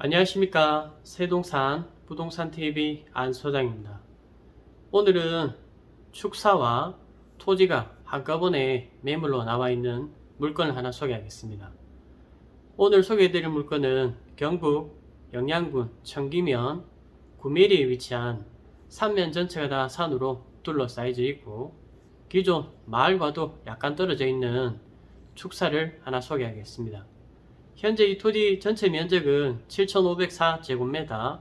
안녕하십니까. 세동산 부동산TV 안소장입니다. 오늘은 축사와 토지가 한꺼번에 매물로 나와 있는 물건을 하나 소개하겠습니다. 오늘 소개해드릴 물건은 경북 영양군 청기면 구미리에 위치한 산면 전체가 다 산으로 둘러싸여져 있고 기존 마을과도 약간 떨어져 있는 축사를 하나 소개하겠습니다 현재 이 토지 전체 면적은 7,504제곱미터,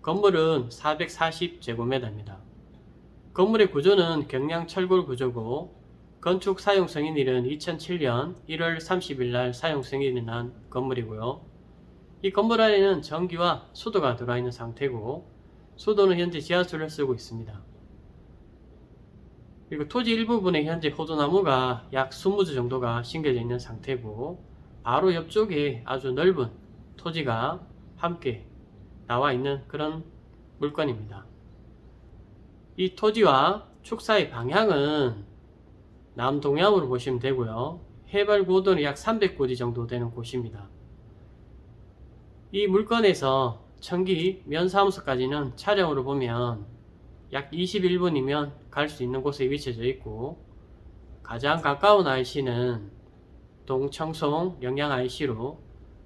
건물은 440제곱미터입니다. 건물의 구조는 경량 철골 구조고 건축 사용 승인일은 2007년 1월 30일 날 사용 승인이 난 건물이고요. 이 건물 안에는 전기와 수도가 들어와 있는 상태고 수도는 현재 지하수를 쓰고 있습니다. 그리고 토지 일부분에 현재 호두나무가 약 20주 정도가 심겨져 있는 상태고 바로 옆쪽에 아주 넓은 토지가 함께 나와 있는 그런 물건입니다. 이 토지와 축사의 방향은 남동향으로 보시면 되고요. 해발 고도는 약 300고지 정도 되는 곳입니다. 이 물건에서 청기 면사무소까지는 차량으로 보면 약 21분이면 갈 수 있는 곳에 위치해 있고 가장 가까운 IC는 동청송 영양 IC로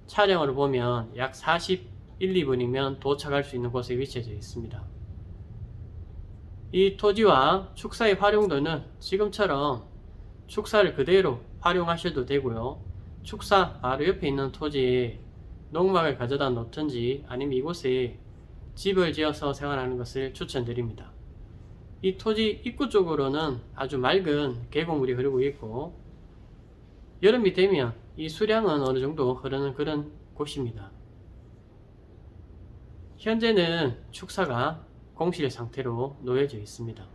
차량으로 보면 약 41, 2분이면 도착할 수 있는 곳에 위치해 있습니다. 이 토지와 축사의 활용도는 지금처럼 축사를 그대로 활용하셔도 되고요. 축사 바로 옆에 있는 토지에 농막을 가져다 놓든지 아니면 이곳에 집을 지어서 생활하는 것을 추천드립니다. 이 토지 입구 쪽으로는 아주 맑은 계곡물이 흐르고 있고 여름이 되면 이 수량은 어느 정도 흐르는 그런 곳입니다. 현재는 축사가 공실 상태로 놓여져 있습니다.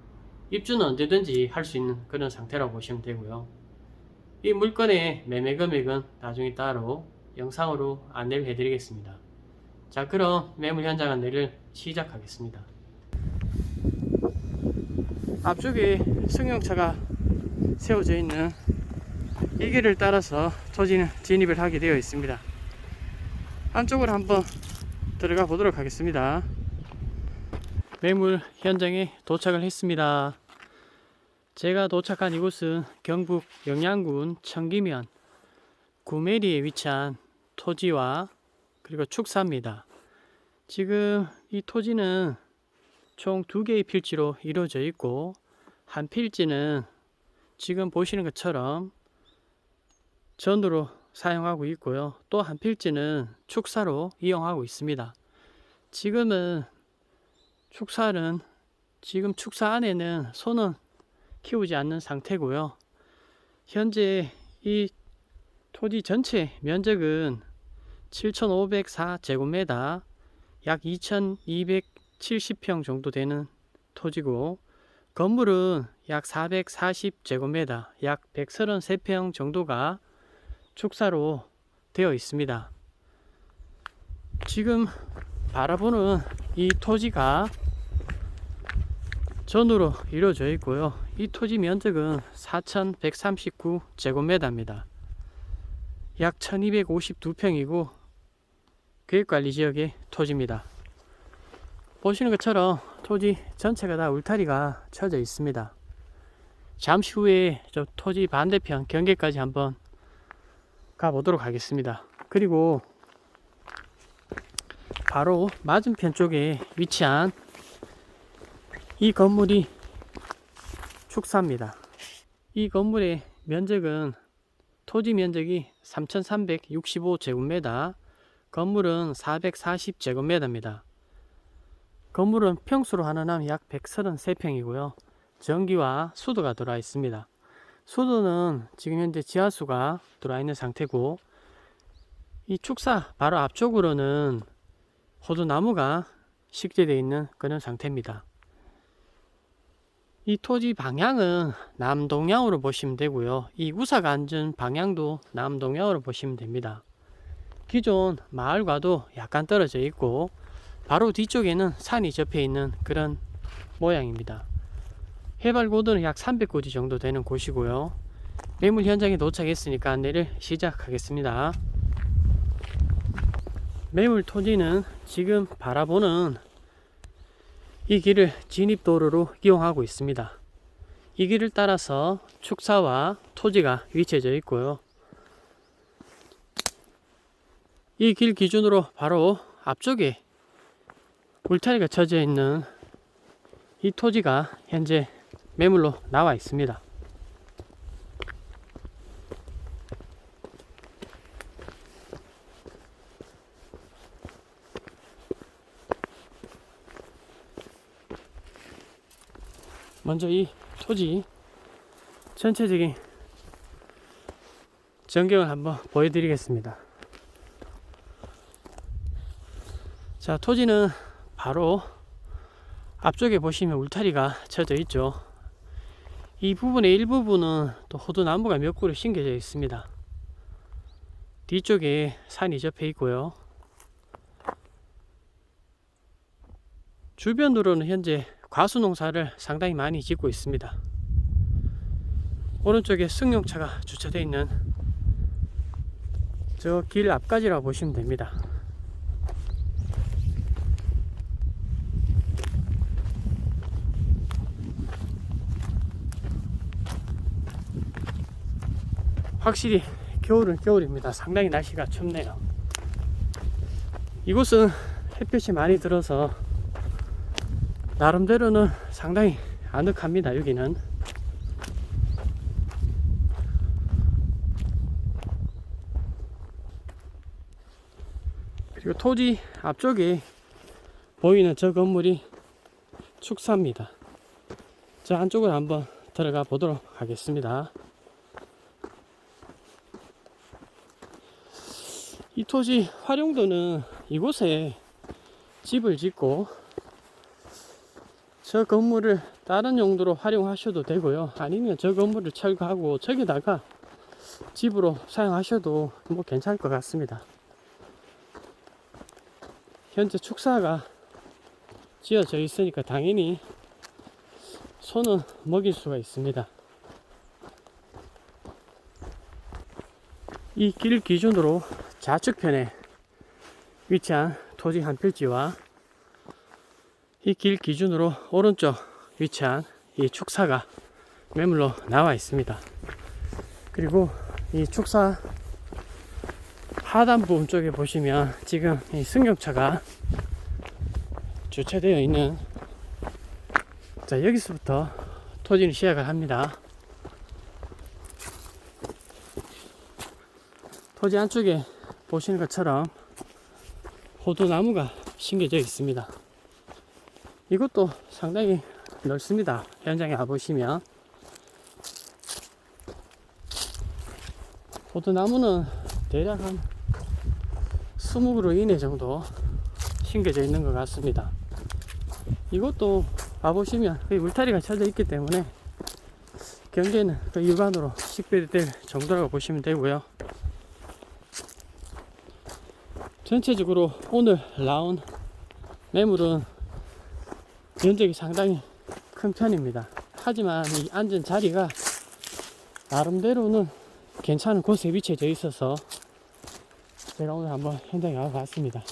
입주는 언제든지 할 수 있는 그런 상태라고 보시면 되고요. 이 물건의 매매 금액은 나중에 따로 영상으로 안내를 해드리겠습니다. 자 그럼 매물 현장 안내를 시작하겠습니다. 앞쪽에 승용차가 세워져 있는 이 길을 따라서 토지는 진입을 하게 되어 있습니다. 안쪽으로 한번 들어가 보도록 하겠습니다. 매물 현장에 도착을 했습니다. 제가 도착한 이곳은 경북 영양군 청기면 구메리에 위치한 토지와 그리고 축사입니다. 지금 이 토지는 총 두 개의 필지로 이루어져 있고 한 필지는 지금 보시는 것처럼 전으로 사용하고 있고요. 또 한 필지는 축사로 이용하고 있습니다. 지금은 축사는 지금 축사 안에는 소는 키우지 않는 상태고요. 현재 이 토지 전체 면적은 7,504제곱미터 약 2,270평 정도 되는 토지고 건물은 약 440제곱미터 약 133평 정도가 축사로 되어 있습니다. 지금 바라보는 이 토지가 전으로 이루어져 있고요. 이 토지 면적은 4,139 제곱미터입니다. 약 1,252평이고 계획관리 지역의 토지입니다. 보시는 것처럼 토지 전체가 다 울타리가 쳐져 있습니다. 잠시 후에 저 토지 반대편 경계까지 한번 가보도록 하겠습니다. 그리고 바로 맞은편 쪽에 위치한 이 건물이 축사입니다. 이 건물의 면적은 토지 면적이 3,365제곱미터, 건물은 440제곱미터입니다. 건물은 평수로 하나남 약 133평이고요. 전기와 수도가 들어와 있습니다. 수도는 지금 현재 지하수가 들어와 있는 상태고 이 축사 바로 앞쪽으로는 호두나무가 식재되어 있는 그런 상태입니다. 이 토지 방향은 남동향으로 보시면 되고요. 이 우사가 앉은 방향도 남동향으로 보시면 됩니다. 기존 마을과도 약간 떨어져 있고 바로 뒤쪽에는 산이 접해 있는 그런 모양입니다. 해발 고도는 약 300고지 정도 되는 곳이고요. 매물 현장에 도착했으니까 안내를 시작하겠습니다. 매물 토지는 지금 바라보는 이 길을 진입도로로 이용하고 있습니다. 이 길을 따라서 축사와 토지가 위치해져 있고요. 이 길 기준으로 바로 앞쪽에 울타리가 쳐져 있는 이 토지가 현재 매물로 나와 있습니다. 먼저 이 토지 전체적인 전경을 한번 보여드리겠습니다. 자, 토지는 바로 앞쪽에 보시면 울타리가 쳐져 있죠. 이 부분의 일부분은 또 호두나무가 몇 그루 심겨져 있습니다. 뒤쪽에 산이 접해 있고요. 주변으로는 현재 과수 농사를 상당히 많이 짓고 있습니다. 오른쪽에 승용차가 주차되어 있는 저 길 앞까지라고 보시면 됩니다. 확실히 겨울은 겨울입니다. 상당히 날씨가 춥네요. 이곳은 햇볕이 많이 들어서 나름대로는 상당히 아늑합니다. 여기는 그리고 토지 앞쪽에 보이는 저 건물이 축사입니다. 저 안쪽으로 한번 들어가 보도록 하겠습니다. 이 토지 활용도는 이곳에 집을 짓고 저 건물을 다른 용도로 활용하셔도 되고요. 아니면 저 건물을 철거하고 저기다가 집으로 사용하셔도 뭐 괜찮을 것 같습니다. 현재 축사가 지어져 있으니까 당연히 소는 먹일 수가 있습니다. 이 길 기준으로 좌측편에 위치한 토지 한 필지와 이 길 기준으로 오른쪽 위치한 이 축사가 매물로 나와 있습니다. 그리고 이 축사 하단 부분 쪽에 보시면 지금 이 승용차가 주차되어 있는 자 여기서부터 토지는 시작을 합니다. 토지 안쪽에 보시는 것처럼 호두나무가 심겨져 있습니다. 이것도 상당히 넓습니다. 현장에 와보시면 호두나무는 대략 한 20그루 이내 정도 심겨져 있는 것 같습니다. 이것도 와보시면 거의 울타리가 쳐져 있기 때문에 경계는 그 육안으로 식별될 정도라고 보시면 되고요. 전체적으로 오늘 나온 매물은 면적이 상당히 큰 편입니다. 하지만 이 앉은 자리가 나름대로는 괜찮은 곳에 위치해져 있어서 제가 오늘 한번 현장에 와봤습니다.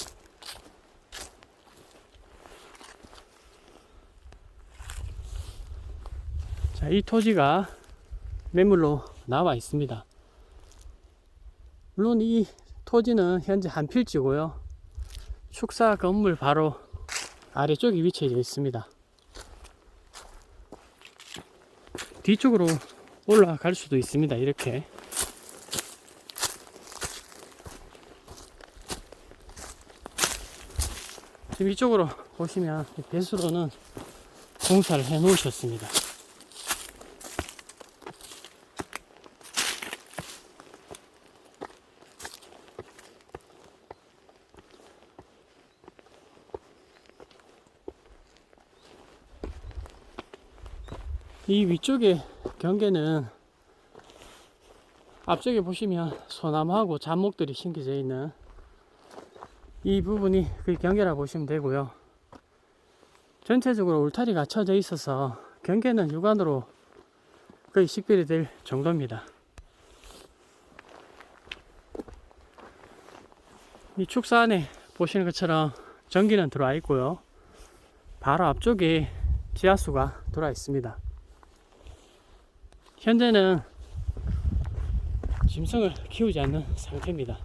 자, 이 토지가 매물로 나와 있습니다. 물론 이 토지는 현재 한 필지고요. 축사 건물 바로 아래쪽에 위치해 있습니다. 뒤쪽으로 올라갈 수도 있습니다. 이렇게. 지금 이쪽으로 보시면 배수로는 공사를 해 놓으셨습니다. 이 위쪽에 경계는 앞쪽에 보시면 소나무하고 잡목들이 심겨져 있는 이 부분이 그 경계라 보시면 되고요. 전체적으로 울타리가 쳐져 있어서 경계는 육안으로 거의 식별이 될 정도입니다. 이 축사 안에 보시는 것처럼 전기는 들어와 있고요. 바로 앞쪽에 지하수가 들어와 있습니다. 현재는 짐승을 키우지 않는 상태입니다.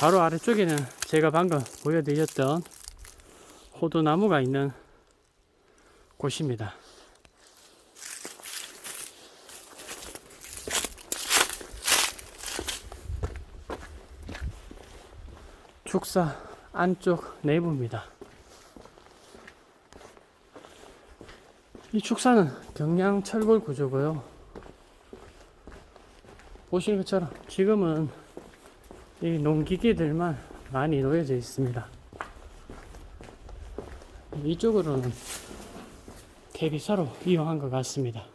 바로 아래쪽에는 제가 방금 보여드렸던 호두나무가 있는 곳입니다. 축사 안쪽 내부입니다. 이 축사는 경량 철골 구조고요. 보시는 것처럼 지금은 이 농기계들만 많이 놓여져 있습니다. 이쪽으로는 퇴비사로 이용한 것 같습니다.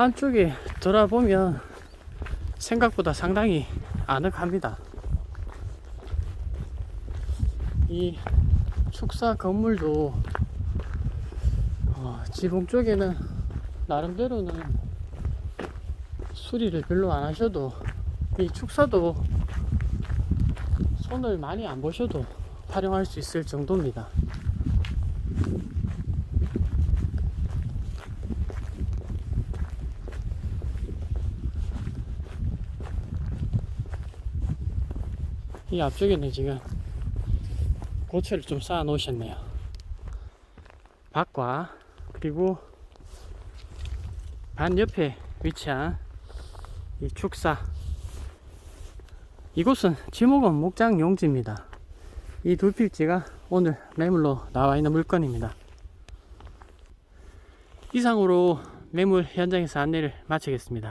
안쪽에 돌아보면 생각보다 상당히 아늑합니다. 이 축사 건물도 어, 지붕 쪽에는 나름대로는 수리를 별로 안 하셔도 이 축사도 손을 많이 안 보셔도 활용할 수 있을 정도입니다. 이 앞쪽에는 지금 고철을 좀 쌓아 놓으셨네요. 밭과 그리고 반 옆에 위치한 이 축사. 이곳은 지목원 목장 용지입니다. 이두 필지가 오늘 매물로 나와 있는 물건입니다. 이상으로 매물 현장에서 안내를 마치겠습니다.